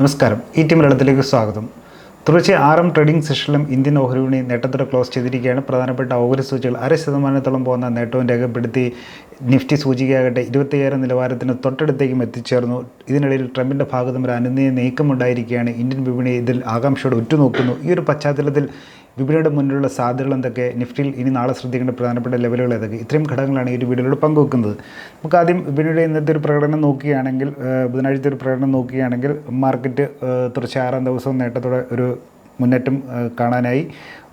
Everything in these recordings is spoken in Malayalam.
നമസ്കാരം. ഈ ടീം മലയാളത്തിലേക്ക് സ്വാഗതം. തുടർച്ചയായി ആറും ട്രേഡിംഗ് സെഷനിലും ഇന്ത്യൻ ഓഹരി വിപണി നേട്ടത്തോടെ ക്ലോസ് ചെയ്തിരിക്കുകയാണ്. പ്രധാനപ്പെട്ട ഓഹരി സൂചികൾ അര ശതമാനത്തോളം പോകുന്ന നേട്ടവും രേഖപ്പെടുത്തി നിഫ്റ്റി സൂചികയാകട്ടെ ഇരുപത്തിയ്യായിരം നിലവാരത്തിന് തൊട്ടടുത്തേക്കും എത്തിച്ചേർന്നു. ഇതിനിടയിൽ ട്രംപിന്റെ ഭാഗത്തും ഒരു അനുനയ നീക്കമുണ്ടായിരിക്കുകയാണ്. ഇന്ത്യൻ വിപണി ഇതിൽ ആകാംക്ഷയോടെ ഉറ്റുനോക്കുന്നു. ഈ ഒരു പശ്ചാത്തലത്തിൽ വിപണിയുടെ മുന്നിലുള്ള സാധ്യതകൾ എന്തൊക്കെ? നിഫ്റ്റിയിൽ ഇനി നാളെ ശ്രദ്ധിക്കേണ്ട പ്രധാനപ്പെട്ട ലെവലുകൾ ഏതൊക്കെ? ഇത്രയും ഘടകങ്ങളാണ് ഈ ഒരു വീഡിയോയിലൂടെ പങ്കുവെക്കുന്നത്. നമുക്ക് ആദ്യം വിപണിയുടെ ഇന്നത്തെ ഒരു പ്രകടനം നോക്കുകയാണെങ്കിൽ ബുധനാഴ്ചത്തെ ഒരു പ്രകടനം നോക്കുകയാണെങ്കിൽ മാർക്കറ്റ് തുടർച്ച ആറാം ദിവസവും നേട്ടത്തോടെ ഒരു മുന്നേറ്റം കാണാനായി.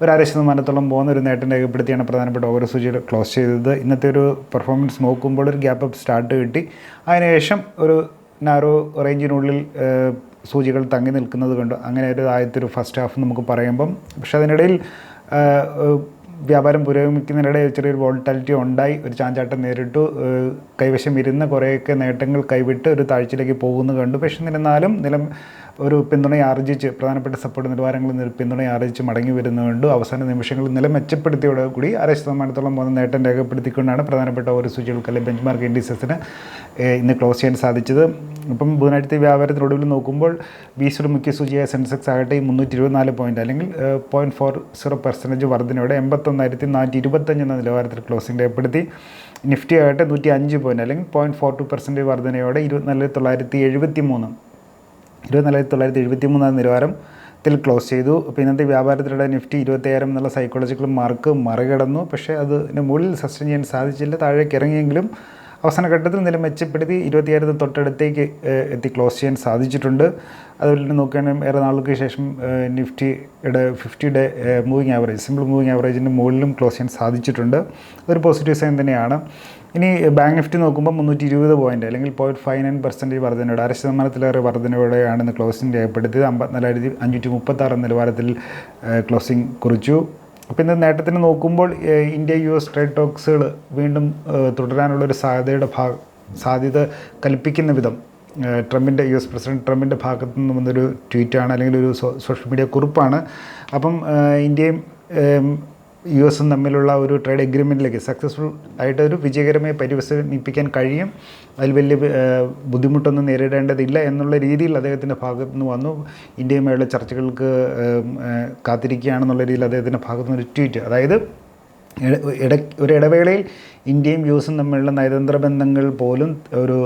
ഒരു അര ശതമാനത്തോളം പോകുന്ന ഒരു നേട്ടം രേഖപ്പെടുത്തിയാണ് പ്രധാനപ്പെട്ട ഓരോ സൂചികൾ ക്ലോസ് ചെയ്തത്. ഇന്നത്തെ ഒരു പെർഫോമൻസ് നോക്കുമ്പോൾ ഒരു ഗ്യാപ്പ് അപ്പ് സ്റ്റാർട്ട് കിട്ടി. അതിനുശേഷം ഒരു നാരോ റേഞ്ചിനുള്ളിൽ സൂചികൾ തങ്ങി നിൽക്കുന്നത് കൊണ്ട്. അങ്ങനെ ഒരു ആദ്യത്തെ ഒരു ഫസ്റ്റ് ഹാഫ് നമുക്ക് പറയുമ്പം പക്ഷേ അതിനിടയിൽ വ്യാപാരം പുരോഗമിക്കുന്നതിനിടെ ചെറിയൊരു വോൾട്ടാലിറ്റി ഉണ്ടായി. ഒരു ചാഞ്ചാട്ടം നേരിട്ടു. കൈവശം ഇരുന്ന കുറേയൊക്കെ നേട്ടങ്ങൾ കൈവിട്ട് ഒരു താഴ്ചയിലേക്ക് പോകുന്നു കണ്ടു. പക്ഷെ എന്നിരുന്നാലും നിലം ഒരു പിന്തുണ ആർജിച്ച് പ്രധാനപ്പെട്ട സപ്പോർട്ട് നിലവാരങ്ങളിൽ നിന്ന് പിന്തുണയെ ആർജിച്ച് മടങ്ങി വരുന്നതുകൊണ്ട് അവസാന നിമിഷങ്ങളിൽ നില മെച്ചപ്പെടുത്തിയോടെ കൂടി അര ശതമാനത്തോളം പോകുന്ന നേട്ടം രേഖപ്പെടുത്തിക്കൊണ്ടാണ് പ്രധാനപ്പെട്ട ഓരോ സൂചികൾക്ക് അല്ലെങ്കിൽ ബെഞ്ച് മാർക്ക് ഇൻഡിസസിന് ഇന്ന് ക്ലോസ് ചെയ്യാൻ സാധിച്ചത്. ഇപ്പം ബുധനാഴ്ചത്തെ വ്യാപാരത്തിനൊടുവിൽ നോക്കുമ്പോൾ ബീസുഡ് മുഖ്യ സൂചിയായ സെൻസെക്സ് ആകട്ടെ മുന്നൂറ്റി ഇരുപത്തിനാല് പോയിന്റ് അല്ലെങ്കിൽ പോയിന്റ് ഫോർ സീറോ പെർസെന്റേജ് വർധനയോടെ എൺപത്തൊന്നായിരത്തി നാനൂറ്റി ഇരുപത്തഞ്ച് എന്ന നിലവാരത്തിൽ ക്ലോസിംഗ് രേഖപ്പെടുത്തി നിഫ്റ്റി ആകട്ടെ നൂറ്റി അഞ്ച് പോയിന്റ് അല്ലെങ്കിൽ പോയിന്റ് ഫോർ ടു പെർസെന്റേജ് വർധനയോടെ ഇരുപത്തിനാല് തൊള്ളായിരത്തി എഴുപത്തി മൂന്ന് ഇരുപത്തിനാലായിരത്തി തൊള്ളായിരത്തി എഴുപത്തി മൂന്നാം നിലവാരം ത്തിൽ ക്ലോസ് ചെയ്തു. അപ്പോൾ ഇന്നത്തെ വ്യാപാരത്തിലൂടെ നിഫ്റ്റി ഇരുപത്തയ്യായിരം എന്നുള്ള സൈക്കോളജിക്കൽ മാർക്ക് മറികടന്നു. പക്ഷേ അതിന് മുകളിൽ സസ്റ്റെയിൻ ചെയ്യാൻ സാധിച്ചില്ല. താഴേക്ക് ഇറങ്ങിയെങ്കിലും അവസാന ഘട്ടത്തിൽ നില മെച്ചപ്പെടുത്തി ഇരുപത്തിയായിരത്തിന് തൊട്ടടുത്തേക്ക് എത്തി ക്ലോസ് ചെയ്യാൻ സാധിച്ചിട്ടുണ്ട്. അതുപോലെ തന്നെ നോക്കുകയാണെങ്കിൽ ഏറെ നാളുകൾക്ക് ശേഷം നിഫ്റ്റിയുടെ ഫിഫ്റ്റിയുടെ മൂവിങ് ആവറേജ് സിമ്പിൾ മൂവിങ് ആവറേജിന്റെ മുകളിലും ക്ലോസ് ചെയ്യാൻ സാധിച്ചിട്ടുണ്ട്. അതൊരു പോസിറ്റീവ് സൈൻ തന്നെയാണ്. ഇനി ബാങ്ക് നിഫ്റ്റി നോക്കുമ്പോൾ മുന്നൂറ്റി ഇരുപത് പോയിന്റ് അല്ലെങ്കിൽ പോയിന്റ് ഫൈവ് നയൻ പെർസെന്റേജ് വർധനയോടെ അര ശതമാനത്തിലേറെ വർധനയോടെയാണ് ഇന്ന് ക്ലോസിംഗ് രേഖപ്പെടുത്തിയത്. അമ്പത്തിനാലായിരത്തി അഞ്ഞൂറ്റി മുപ്പത്താറ് നിലവാരത്തിൽ ക്ലോസിംഗ് കുറിച്ചു. ഇന്ന് നേട്ടത്തിന് നോക്കുമ്പോൾ ഇന്ത്യ യു എസ് ട്രേഡ് ടോക്സുകൾ വീണ്ടും തുടരാനുള്ള തുടരാനുള്ളൊരു സാധ്യതയുടെ ഭാഗ സാധ്യത കൽപ്പിക്കുന്ന വിധം ട്രംപിന്റെ യു എസ് പ്രസിഡന്റ് ട്രംപിന്റെ ഭാഗത്തു നിന്ന് വന്നൊരു ട്വീറ്റാണ് അല്ലെങ്കിൽ ഒരു സോഷ്യൽ മീഡിയ കുറിപ്പാണ്. അപ്പം ഇന്ത്യയും യു എസും തമ്മിലുള്ള ഒരു ട്രേഡ് എഗ്രിമെന്റിലേക്ക് സക്സസ്ഫുൾ ആയിട്ട് ഒരു വിജയകരമായി പരിവസനിപ്പിക്കാൻ കഴിയും. അതിൽ വലിയ ബുദ്ധിമുട്ടൊന്നും നേരിടേണ്ടതില്ല എന്നുള്ള രീതിയിൽ അദ്ദേഹത്തിന്റെ ഭാഗത്തു നിന്ന് വന്നു. ഇന്ത്യയുമായുള്ള ചർച്ചകൾക്ക് കാത്തിരിക്കുകയാണെന്നുള്ള രീതിയിൽ അദ്ദേഹത്തിന്റെ ഭാഗത്തു നിന്ന് ഒരു ട്വീറ്റ്. അതായത് ഇട ഒരു ഇടവേളയിൽ ഇന്ത്യയും യു എസും തമ്മിലുള്ള നയതന്ത്ര ബന്ധങ്ങൾ പോലും ഒരു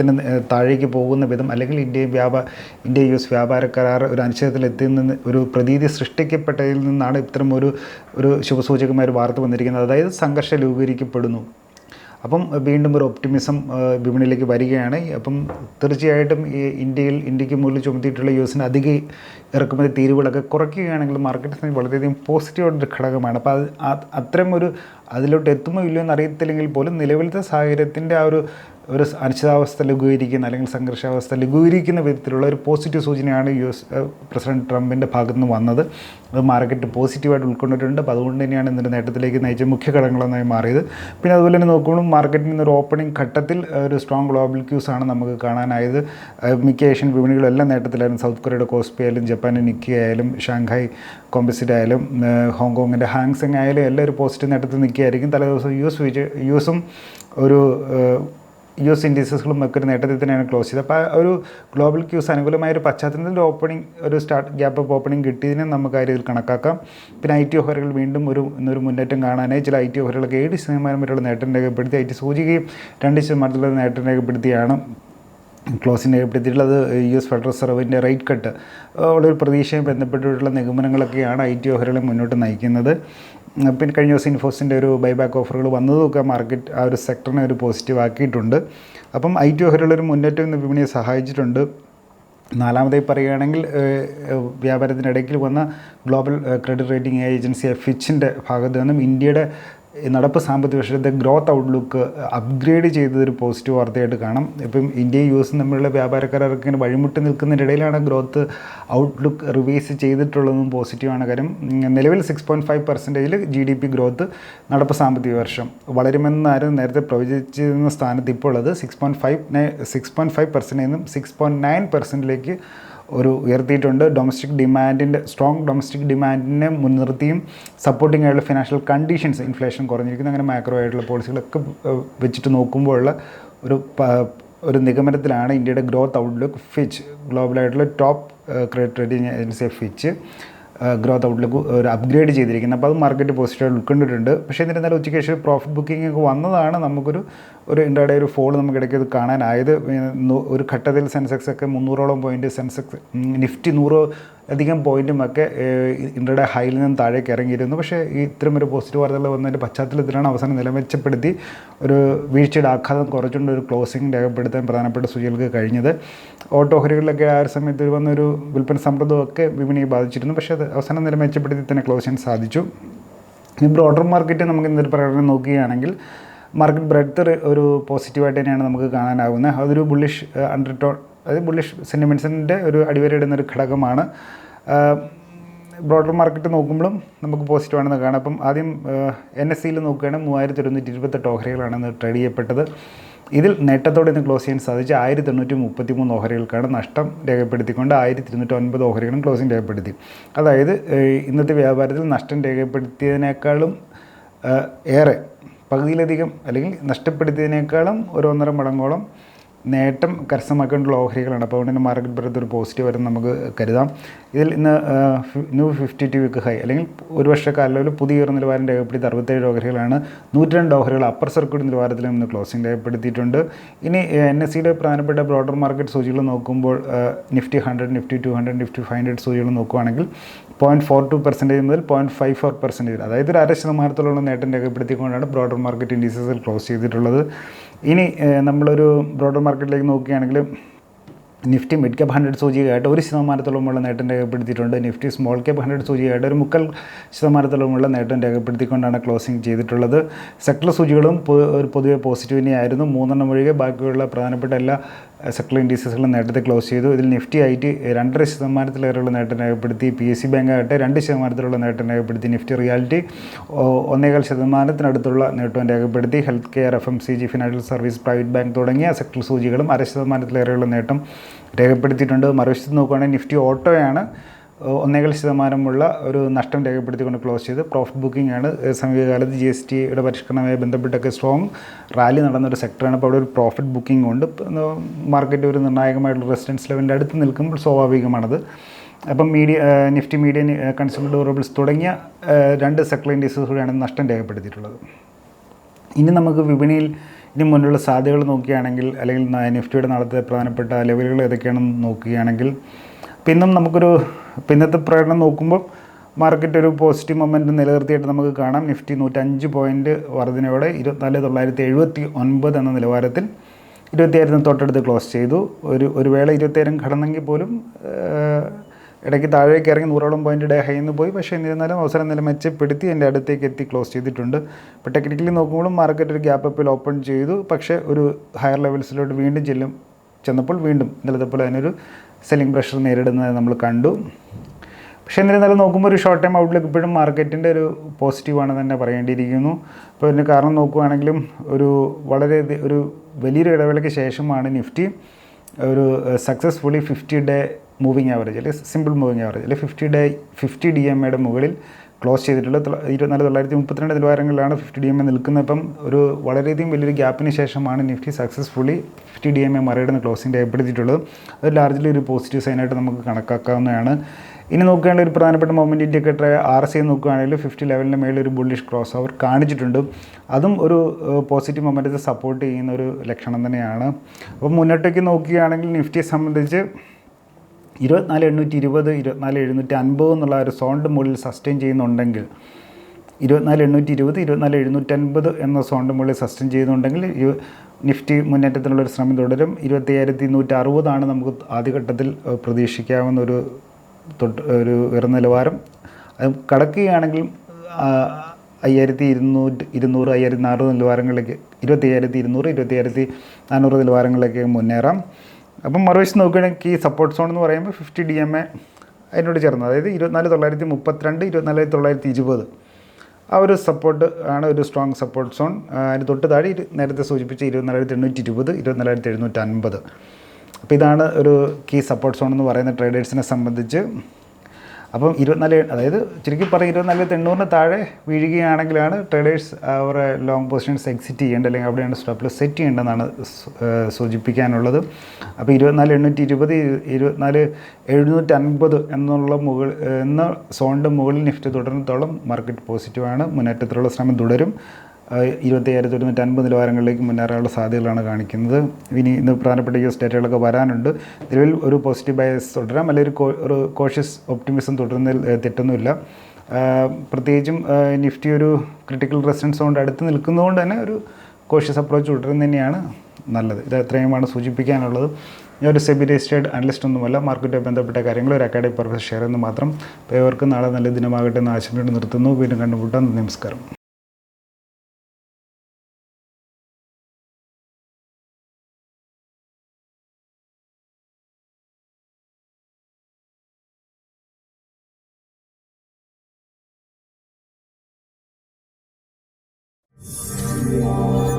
ത്തിന് താഴേക്ക് പോകുന്ന വിധം അല്ലെങ്കിൽ ഇന്ത്യയും വ്യാപാര ഇന്ത്യ യു എസ് വ്യാപാര കരാർ ഒരു അനിശ്ചിതത്തിൽ നിന്ന് ഒരു പ്രതീതി സൃഷ്ടിക്കപ്പെട്ടതിൽ നിന്നാണ് ഇത്തരം ഒരു ഒരു ശുഭസൂചകമായ ഒരു വാർത്ത വന്നിരിക്കുന്നത്. അതായത് സംഘർഷം രൂപീകരിക്കപ്പെടുന്നു. അപ്പം വീണ്ടും ഒരു ഒപ്റ്റിമിസം വിപണിയിലേക്ക് വരികയാണ്. അപ്പം തീർച്ചയായിട്ടും ഈ ഇന്ത്യയിൽ ഇന്ത്യയ്ക്ക് മുകളിൽ ചുമത്തിയിട്ടുള്ള യു എസിന് അധിക ഇറക്കുമതി തീരുവകളൊക്കെ കുറയ്ക്കുകയാണെങ്കിൽ മാർക്കറ്റിന് വളരെയധികം പോസിറ്റീവായിട്ടൊരു ഘടകമാണ്. അപ്പോൾ അത് അത്തരം ഒരു അതിലോട്ട് എത്തുമോ ഇല്ലയോ എന്ന് അറിയത്തില്ലെങ്കിൽ പോലും നിലവിലത്തെ സാഹചര്യത്തിന്റെ ആ ഒരു ഒരു അനിശ്ചിതാവസ്ഥ ലഘൂകരിക്കുന്ന അല്ലെങ്കിൽ സംഘർഷാവസ്ഥ ലഘൂകരിക്കുന്ന വിധത്തിലുള്ള ഒരു പോസിറ്റീവ് സൂചനയാണ് യു എസ് പ്രസിഡന്റ് ട്രംപിന്റെ ഭാഗത്തു നിന്ന് വന്നത്. അത് മാർക്കറ്റ് പോസിറ്റീവായിട്ട് ഉൾക്കൊണ്ടിട്ടുണ്ട്. അപ്പോൾ അതുകൊണ്ട് തന്നെയാണ് ഇതിന്റെ നേട്ടത്തിലേക്ക് നയിച്ച മുഖ്യ ഘടകങ്ങളൊന്നായി മാറിയത്. പിന്നെ അതുപോലെ തന്നെ നോക്കുമ്പോൾ മാർക്കറ്റിൽ ഒരു ഓപ്പണിംഗ് ഘട്ടത്തിൽ ഒരു സ്ട്രോങ് ഗ്ലോബൽ ക്യൂസ് ആണ് നമുക്ക് കാണാനായത്. മിക്ക ഏഷ്യൻ വിപണികളെല്ലാം നേട്ടത്തിലായിരുന്നു. സൗത്ത് കൊറിയയുടെ കോസ്പി ആയാലും ജപ്പാന്റെ നിക്കി ആയാലും ഷാങ്ഹായ് കോമ്പസിറ്റ് ആയാലും ഹോങ്കോങ്ങിന്റെ ഹാങ്സെങ് ആയാലും എല്ലാം ഒരു പോസിറ്റീവ് നേട്ടത്തിൽ നിൽക്കുകയായിരിക്കും. തലേദിവസം യു എസ് യു എസും ഒരു യു എസ് ഇൻഡീസസുകളും ഒക്കെ ഒരു നേട്ടത്തിൽ തന്നെയാണ് ക്ലോസ് ചെയ്തത്. അപ്പോൾ ഒരു ഗ്ലോബൽ ക്യൂസ് അനുകൂലമായ ഒരു പശ്ചാത്തലത്തിൽ ഓപ്പണിംഗ് ഒരു സ്റ്റാർട്ട് ഗ്യാപ്പ് അപ്പ് ഓപ്പണിംഗ് കിട്ടിയതിനെ നമുക്ക് ആ രീതിയിൽ കണക്കാക്കാം. പിന്നെ ഐ ടി ഓഹരികൾ വീണ്ടും ഒരു ഇന്നൊരു മുന്നേറ്റം കാണാനായി. ചില ഐ ടി ഓഹരികളൊക്കെ ഏഴ് ശതമാനം വരെയുള്ള നേട്ടം രേഖപ്പെടുത്തി ഐ ടി സൂചികയും രണ്ട് ശതമാനത്തിലുള്ള നേട്ടം രേഖപ്പെടുത്തിയാണ് ക്ലോസിംഗ് രേഖപ്പെടുത്തിയിട്ടുള്ളത്. യു എസ് ഫെഡറൽ റിസർവിന്റെ റേറ്റ് കട്ട് ഉള്ളൊരു പ്രതീക്ഷയും ബന്ധപ്പെട്ടിട്ടുള്ള നിഗമനങ്ങളൊക്കെയാണ് ഐ ടി ഓഹരികളെ മുന്നോട്ട് നയിക്കുന്നത്. പിന്നെ കഴിഞ്ഞ ദിവസം ഇൻഫോസിന്റെ ഒരു ബൈബാക്ക് ഓഫറുകൾ വന്നതൊക്കെ മാർക്കറ്റ് ആ ഒരു സെക്ടറിനെ ഒരു പോസിറ്റീവ് ആക്കിയിട്ടുണ്ട്. അപ്പം ഐ ടി ഒരു മുന്നേറ്റം ഇന്ന് വിപണിയെ സഹായിച്ചിട്ടുണ്ട്. നാലാമതായി പറയുകയാണെങ്കിൽ ഏഹ്, ഏഹ്, വ്യാപാരത്തിനിടയ്ക്ക് വന്ന ഗ്ലോബൽ ക്രെഡിറ്റ് റേറ്റിംഗ് ഏജൻസി ഫിച്ചിന്റെ ഭാഗത്ത് നിന്നും ഇന്ത്യയുടെ നടപ്പ് സാമ്പത്തിക വർഷത്തെ ഗ്രോത്ത് ഔട്ട്ലുക്ക് അപ്ഗ്രേഡ് ചെയ്തതൊരു പോസിറ്റീവ് വാർത്തയായിട്ട് കാണാം. ഇപ്പം ഇന്ത്യയും യു എസും തമ്മിലുള്ള വ്യാപാര കരാറൊക്കെ ഇങ്ങനെ വഴിമുട്ടി നിൽക്കുന്നതിനിടയിലാണ് ഗ്രോത്ത് ഔട്ട്ലുക്ക് റിവൈസ് ചെയ്തിട്ടുള്ളതും പോസിറ്റീവാണ് കാര്യം. നിലവിൽ സിക്സ് പോയിന്റ് ഫൈവ് പെർസെന്റേജിൽ ജി ഡി പി ഗ്രോത്ത് നടപ്പ് സാമ്പത്തിക വർഷം വളരുമെന്നായിരുന്നു നേരത്തെ പ്രവചിച്ചിരുന്ന സ്ഥാനത്ത് ഇപ്പോൾ ഉള്ളത് six point five six point five പെർസെന്റേജിൽ നിന്നും സിക്സ് പോയിന്റ് നയൻ പെർസെന്റിലേക്ക് ഒരു ഉയർത്തിയിട്ടുണ്ട്. ഡൊമസ്റ്റിക് ഡിമാൻഡിന്റെ സ്ട്രോങ് ഡൊമസ്റ്റിക് ഡിമാൻഡിനെ മുൻനിർത്തിയും സപ്പോർട്ടിംഗ് ആയിട്ടുള്ള ഫിനാൻഷ്യൽ കണ്ടീഷൻസ് ഇൻഫ്ലേഷൻ കുറഞ്ഞിരിക്കുന്നു. അങ്ങനെ മാക്രോ ആയിട്ടുള്ള പോളിസികളൊക്കെ വെച്ചിട്ട് നോക്കുമ്പോഴുള്ള ഒരു ഒരു നിഗമനത്തിലാണ് ഇന്ത്യയുടെ growth outlook Fitch ഗ്ലോബലായിട്ടുള്ള top credit rating agency Fitch growth outlook ഒരു അപ്ഗ്രേഡ് ചെയ്തിരിക്കുന്നത്. അപ്പോൾ അത് മാർക്കറ്റ് പോസിറ്റീവായിട്ട് ഉൾക്കൊണ്ടിട്ടുണ്ട്. പക്ഷേ എന്നിരുന്നാലും ഉച്ചയ്ക്ക് ശേഷം പ്രോഫിറ്റ് ബുക്കിംഗ് ഒക്കെ വന്നതാണ് നമുക്കൊരു ഒരു ഇൻഡയുടെ ഒരു ഫോൾ നമുക്ക് ഇടയ്ക്ക് ഇത് കാണാനായത് ഒരു ഘട്ടത്തിൽ സെൻസെക്സ് ഒക്കെ മുന്നൂറോളം പോയിന്റ് സെൻസെക്സ് നിഫ്റ്റി നൂറ് അധികം പോയിന്റുമൊക്കെ ഇൻഡയുടെ ഹൈയിൽ നിന്ന് താഴേക്ക് ഇറങ്ങിയിരുന്നു. പക്ഷേ ഈ ഇത്തരം ഒരു പോസിറ്റീവ് വാർത്തകൾ വന്നതിന്റെ പശ്ചാത്തലത്തിലാണ് അവസാനം നില മെച്ചപ്പെടുത്തി ഒരു വീഴ്ചയുടെ ആഘാതം കുറച്ചുകൊണ്ട് ഒരു ക്ലോസിംഗ് രേഖപ്പെടുത്താൻ പ്രധാനപ്പെട്ട സൂചികൾക്ക് കഴിഞ്ഞത്. ഓട്ടോഹരികളിലൊക്കെ ആ ഒരു സമയത്ത് വന്നൊരു വിൽപ്പന സമ്മർദ്ദമൊക്കെ വിപണിയെ ബാധിച്ചിരുന്നു. പക്ഷേ അത് അവസാനം നില മെച്ചപ്പെടുത്തി തന്നെ ക്ലോസ് ചെയ്യാൻ സാധിച്ചു. ഇനി ബ്രോഡർ മാർക്കറ്റ് നമുക്ക് ഇന്നൊരു പ്രകടനം നോക്കുകയാണെങ്കിൽ മാർക്കറ്റ് ബ്രെഡ്ത്ത് ഒരു പോസിറ്റീവായിട്ട് തന്നെയാണ് നമുക്ക് കാണാനാകുന്നത്. അതൊരു ബുള്ളിഷ് അണ്ടർടോൺ അതായത് ബുള്ളിഷ് സെന്റിമെൻസിന്റെ ഒരു അടിവരയിടുന്ന ഒരു ഘടകമാണ്. ബ്രോഡർ മാർക്കറ്റ് നോക്കുമ്പോഴും നമുക്ക് പോസിറ്റീവാണെന്ന് കാണാം. അപ്പം ആദ്യം എൻ എസ് സിയിൽ നോക്കുകയാണെങ്കിൽ മൂവായിരത്തി ഒരുന്നൂറ്റി ഇരുപത്തെട്ട് ഓഹരികളാണ് ട്രേഡ് ചെയ്യപ്പെട്ടത്. ഇതിൽ നേട്ടത്തോടെ ഇന്ന് ക്ലോസ് ചെയ്യാൻ സാധിച്ച. ആയിരത്തി എണ്ണൂറ്റി മുപ്പത്തി മൂന്ന് ഓഹരികൾക്കാണ് നഷ്ടം രേഖപ്പെടുത്തിക്കൊണ്ട് ആയിരത്തി ഇരുന്നൂറ്റി ഒൻപത് ഓഹരികളും ക്ലോസിംഗ് രേഖപ്പെടുത്തി. അതായത് ഇന്നത്തെ വ്യാപാരത്തിൽ നഷ്ടം രേഖപ്പെടുത്തിയതിനേക്കാളും ഏറെ പകുതിയിലധികം അല്ലെങ്കിൽ നഷ്ടപ്പെടുത്തിയതിനേക്കാളും ഒരു ഒന്നര മടങ്ങോളം നേട്ടം കരസ്ഥമാക്കിയിട്ടുള്ള ഓഹരികളാണ് അപ്പോൾ അതുകൊണ്ട് തന്നെ മാർക്കറ്റ് പുറത്ത് ഒരു പോസിറ്റീവ് വരും നമുക്ക് കരുതാം. ഇതിൽ ഇന്ന് new fifty two week high അല്ലെങ്കിൽ ഒരു വർഷ പുതിയ ഉയർന്ന നിലവാരം രേഖപ്പെടുത്തി അറുപത്തേഴ് ഓഹരികളാണ് നൂറ്റി രണ്ട് ഓഹരികൾ അപ്പർ സർക്യൂട്ട് നിലവാരത്തിൽ നിന്ന് ക്ലോസിംഗ് രേഖപ്പെടുത്തിയിട്ടുണ്ട്. ഇനി എൻ എസ് സിയുടെ പ്രധാനപ്പെട്ട ബ്രോഡർ മാർക്കറ്റ് സൂചികൾ നോക്കുമ്പോൾ Nifty hundred Nifty two hundred Nifty five hundred സൂചികൾ നോക്കുകയാണെങ്കിൽ പോയിന്റ് ഫോർ ടു പെർസെന്റേജ് മുതൽ പോയിന്റ് ഫൈവ് ഫോർ പെർസെന്റേജ് അതായത് ഒരു അര ശതമാനത്തോളം നേട്ടം രേഖപ്പെടുത്തിക്കൊണ്ടാണ് ബ്രോഡർ മാർക്കറ്റ് ഇൻഡീസസിൽ ക്ലോസ് ചെയ്തിട്ടുള്ളത്. ഇനി നമ്മളൊരു ബ്രോഡർ മാർക്കറ്റിലേക്ക് നോക്കുകയാണെങ്കിൽ നിഫ്റ്റി മിഡ് ക്യാപ് ഹൺഡ്രഡ് സൂചികയായിട്ട് ഒരു ശതമാനത്തോളമുള്ള നേട്ടം രേഖപ്പെടുത്തിയിട്ടുണ്ട്. നിഫ്റ്റി സ്മോൾ ക്യാപ് ഹൺഡ്രഡ് സൂചികയായിട്ട് ഒരു മുക്കൽ ശതമാനത്തോളമുള്ള നേട്ടം രേഖപ്പെടുത്തിക്കൊണ്ടാണ് ക്ലോസിംഗ് ചെയ്തിട്ടുള്ളത്. സെക്ടർ സൂചികളും ഒരു പൊതുവെ പോസിറ്റീവ് തന്നെയായിരുന്നു. മൂന്നെണ്ണം ഒഴികെ ബാക്കിയുള്ള പ്രധാനപ്പെട്ട എല്ലാ സെക്ടർ ഇൻഡീസസുകളും നേട്ടത്തെ ക്ലോസ് ചെയ്തു. ഇതിൽ നിഫ്റ്റി ഐ ടി രണ്ടര ശതമാനത്തിലേറെയുള്ള നേട്ടം രേഖപ്പെടുത്തി. പി എസ് സി ബാങ്ക് ആകട്ടെ രണ്ട് ശതമാനത്തിലുള്ള നേട്ടം രേഖപ്പെടുത്തി. നിഫ്റ്റി റിയാലിറ്റി ഒന്നേകാൽ ശതമാനത്തിനടുത്തുള്ള നേട്ടം രേഖപ്പെടുത്തി. Health care F M C G financial service private bank തുടങ്ങിയ സെക്ടർ സൂചികളും അര ശതമാനത്തിലേറെയുള്ള നേട്ടം രേഖപ്പെടുത്തിയിട്ടുണ്ട്. മറുവശത്ത് നോക്കുകയാണെങ്കിൽ നിഫ്റ്റി ഓട്ടോയാണ് ഒന്നേകാൽ ശതമാനമുള്ള ഒരു നഷ്ടം രേഖപ്പെടുത്തിക്കൊണ്ട് ക്ലോസ് ചെയ്ത് പ്രോഫിറ്റ് ബുക്കിംഗ് ആണ് സമീപകാലത്ത് ജി എസ് ടിയുടെ പരിഷ്കരണവുമായി ബന്ധപ്പെട്ടൊക്കെ സ്ട്രോങ് റാലി നടന്നൊരു സെക്ടറാണ് അപ്പോൾ അവിടെ ഒരു പ്രോഫിറ്റ് ബുക്കിംഗ് ഉണ്ട്. മാർക്കറ്റ് ഒരു നിർണായകമായിട്ടുള്ള റെസിഡൻസ് ലെവലിന്റെ അടുത്ത് നിൽക്കുമ്പോൾ സ്വാഭാവികമാണത്. അപ്പം media Nifty media consumer durables തുടങ്ങിയ രണ്ട് സെക്ടർ ഇൻഡീസസ് കൂടിയാണ് നഷ്ടം രേഖപ്പെടുത്തിയിട്ടുള്ളത്. ഇനി നമുക്ക് വിപണിയിൽ ഇനി മുന്നിലുള്ള സാധ്യതകൾ നോക്കുകയാണെങ്കിൽ അല്ലെങ്കിൽ നിഫ്റ്റിയുടെ നാളത്തെ പ്രധാനപ്പെട്ട ലെവലുകൾ ഏതൊക്കെയാണെന്ന് നോക്കുകയാണെങ്കിൽ പിന്നും നമുക്കൊരു പിന്നത്തെ പ്രകടനം നോക്കുമ്പോൾ മാർക്കറ്റ് ഒരു പോസിറ്റീവ് മൊമെന്റ് നിലനിർത്തിയിട്ട് നമുക്ക് കാണാം. നിഫ്റ്റി നൂറ്റഞ്ച് പോയിന്റ് വർധനയോടെ ഇരുപത്തിനാല് തൊള്ളായിരത്തി എഴുപത്തി ഒൻപത് എന്ന നിലവാരത്തിൽ ഇരുപത്തിയായിരത്തിന് തൊട്ടടുത്ത് ക്ലോസ് ചെയ്തു. ഒരു ഒരു വേള ഇരുപത്തിയായിരം കടന്നെങ്കിൽ പോലും ഇടയ്ക്ക് താഴേക്ക് ഇറങ്ങി നൂറോളം പോയിന്റ് ഡേ ഹൈ എന്ന് പോയി. പക്ഷേ എന്നിരുന്നാലും അവസരം നില മെച്ചപ്പെടുത്തി എന്റെ അടുത്തേക്ക് എത്തി ക്ലോസ് ചെയ്തിട്ടുണ്ട്. ഇപ്പോൾ ടെക്നിക്കലി നോക്കുമ്പോഴും മാർക്കറ്റ് ഒരു ഗ്യാപ്പ് അപ്പിൽ ഓപ്പൺ ചെയ്തു. പക്ഷേ ഒരു ഹയർ ലെവൽസിലോട്ട് വീണ്ടും ചെല്ലും ചെന്നപ്പോൾ വീണ്ടും ഇന്നലത്തെ പോലെ അതിനൊരു സെല്ലിംഗ് പ്രഷർ നേരിടുന്നത് നമ്മൾ കണ്ടു. പക്ഷേ എന്നിരുന്നാലും നോക്കുമ്പോൾ ഒരു ഷോർട്ട് ടൈം ഔട്ട്ലുക്ക് ഇപ്പോഴും മാർക്കറ്റിന്റെ ഒരു പോസിറ്റീവാണ് തന്നെ പറയേണ്ടിയിരിക്കുന്നു. അപ്പോൾ ഇതിന് കാരണം നോക്കുകയാണെങ്കിലും ഒരു വളരെ ഒരു വലിയൊരു ഇടവേളയ്ക്ക് ശേഷമാണ് നിഫ്റ്റി ഒരു successfully fifty day moving average അല്ലെങ്കിൽ സിമ്പിൾ മൂവിങ് ആവറേജ് അല്ലെങ്കിൽ fifty day fifty D M എയുടെ മുകളിൽ ക്ലോസ് ചെയ്തിട്ടുള്ള ഇരുപത്തിനാല് തൊള്ളായിരത്തി മുപ്പത്തിരണ്ട് നിലവാരങ്ങളിലാണ് ഫിഫ്റ്റി ഡി എം എ നിൽക്കുന്നത്. അപ്പം ഒരു വളരെയധികം വലിയൊരു ഗ്യാപ്പിന് ശേഷമാണ് Nifty successfully fifty D M A മറികടന്ന് ക്ലോസിംഗ് രേഖപ്പെടുത്തിയിട്ടുള്ളത് അത് ലാർജ്ലി ഒരു പോസിറ്റീവ് സൈനായിട്ട് നമുക്ക് കണക്കാക്കാവുന്നതാണ്. ഇനി നോക്കുകയാണെങ്കിൽ ഒരു പ്രധാനപ്പെട്ട മൊമെന്റ് ഇൻഡിക്കേറ്റർ ആർ സി നോക്കുകയാണെങ്കിൽ ഫിഫ്റ്റി ലെവലിന് മേളിൽ ഒരു ബുള്ളിഷ് ക്രോസ് ഓവർ കാണിച്ചിട്ടുണ്ട്. അതും ഒരു പോസിറ്റീവ് മൊമെന്റത്തെ സപ്പോർട്ട് ചെയ്യുന്ന ഒരു ലക്ഷണം തന്നെയാണ്. അപ്പോൾ മുന്നോട്ടേക്ക് നോക്കുകയാണെങ്കിൽ നിഫ്റ്റിയെ സംബന്ധിച്ച് ഇരുപത്തിനാല് എണ്ണൂറ്റി ഇരുപത് ഇരുപത്തിനാല് എഴുന്നൂറ്റി അൻപത് എന്നുള്ള ഒരു സോണിന്റെ മുകളിൽ സസ്റ്റെയിൻ ചെയ്യുന്നുണ്ടെങ്കിൽ ഇരുപത്തിനാല് എണ്ണൂറ്റി ഇരുപത് ഇരുപത്തിനാല് എഴുന്നൂറ്റി അൻപത് എന്ന സോണിന്റെ മുകളിൽ സസ്റ്റെയിൻ ചെയ്യുന്നുണ്ടെങ്കിൽ നിഫ്റ്റി മുന്നേറ്റത്തിനുള്ള ഒരു ശ്രമം തുടരും. ഇരുപത്തിയായിരത്തി നൂറ്റി അറുപതാണ് നമുക്ക് ആദ്യഘട്ടത്തിൽ പ്രതീക്ഷിക്കാവുന്നൊരു തൊട്ട് ഒരു ഉയർന്ന നിലവാരം. അത് കടക്കുകയാണെങ്കിൽ ആ, അയ്യായിരത്തി ഇരുന്നൂറ്റി ഇരുന്നൂറ് അയ്യായിരത്തി നാനൂറ് നിലവാരങ്ങളിലേക്ക് ഇരുപത്തി അയ്യായിരത്തി ഇരുന്നൂറ് ഇരുപത്തി അയ്യായിരത്തി നാനൂറ് നിലവാരങ്ങളിലേക്ക് മുന്നേറാം. അപ്പം മറുവശം നോക്കുകയാണെങ്കിൽ ഈ സപ്പോർട്ട് സോൺ എന്ന് പറയുമ്പോൾ ഫിഫ്റ്റി ഡി എം എ അതിനോട് ചേർന്ന് അതായത് ഇരുപത്തിനാല് തൊള്ളായിരത്തി മുപ്പത്തിരണ്ട് ഇരുപത്തിനാല് തൊള്ളായിരത്തി ഇരുപത്. ആ ഒരു സപ്പോർട്ട് ആണ് ഒരു സ്ട്രോങ് സപ്പോർട്ട് സോൺ അതിന് തൊട്ട് താഴെ ഇരു- നേരത്തെ സൂചിപ്പിച്ച ഇരുപത്തിനാലായിരത്തി എണ്ണൂറ്റി ഇരുപത് ഇരുപത്തിനാലായിരത്തി എഴുന്നൂറ്റി അൻപത് അപ്പോൾ ഇതാണ് ഒരു കീ സപ്പോർട്ട് സോൺ എന്ന് പറയുന്ന ട്രേഡേഴ്സിനെ സംബന്ധിച്ച് അപ്പം ഇരുപത്തിനാല് അതായത് ചുരുക്കി പറയും ഇരുപത്തിനാല് തൊണ്ണൂറിന് താഴെ വീഴുകയാണെങ്കിലാണ് ട്രേഡേഴ്സ് അവരുടെ ലോങ് പൊസിഷൻസ് എക്സിറ്റ് ചെയ്യേണ്ട അല്ലെങ്കിൽ അവിടെയാണ് സ്റ്റോപ്പിൽ സെറ്റ് ചെയ്യേണ്ടതെന്നാണ് സൂചിപ്പിക്കാനുള്ളത്. അപ്പോൾ ഇരുപത്തിനാല് എണ്ണൂറ്റി ഇരുപത് ഇരുപത്തിനാല് എഴുന്നൂറ്റി അൻപത് എന്നുള്ള മുകൾ എന്ന സോണിന്റെ മുകളിൽ നിഫ്റ്റ് തുടരുന്നിടത്തോളം മാർക്കറ്റ് പോസിറ്റീവാണ് മുന്നേറ്റത്തിലുള്ള ശ്രമം തുടരും. ഇരുപത്തയ്യായിരത്തി ഒരുന്നൂറ്റി അൻപത് നിലവാരങ്ങളിലേക്ക് മുന്നേറാനുള്ള സാധ്യതകളാണ് കാണിക്കുന്നത്. ഇനി ഇന്ന് പ്രധാനപ്പെട്ട യു ഡേറ്റകളൊക്കെ വരാനുണ്ട്. നിലവിൽ ഒരു പോസിറ്റീവ് ബയസ് തുടരാം. അല്ലെങ്കിൽ ഒരു ഒരു കോഷ്യസ് ഒപ്റ്റിമിസം തുടരുന്നതിൽ തെറ്റൊന്നുമില്ല. പ്രത്യേകിച്ചും നിഫ്റ്റി ഒരു ക്രിട്ടിക്കൽ റെസിഡൻസ് കൊണ്ട് അടുത്ത് നിൽക്കുന്നതുകൊണ്ട് തന്നെ ഒരു കോഷ്യസ് അപ്രോച്ച് തുടരുന്നത് തന്നെയാണ് നല്ലത്. ഇത് എത്രയുമാണ് സൂചിപ്പിക്കാനുള്ളത്. ഞാൻ ഒരു സെബി രജിസ്റ്റേഡ് അനലിസ്റ്റ് ഒന്നുമല്ല. മാർക്കറ്റുമായി ബന്ധപ്പെട്ട കാര്യങ്ങൾ ഒരു അക്കാഡമിക് പർപ്പസ് ഷെയർ എന്ന് മാത്രം. പേവർക്ക് നാളെ നല്ല ദിനമാകട്ടെ എന്ന് ആശംസയോടെ നിർത്തുന്നു. വീണ്ടും കണ്ടുമുട്ടാം. നമസ്കാരം. Música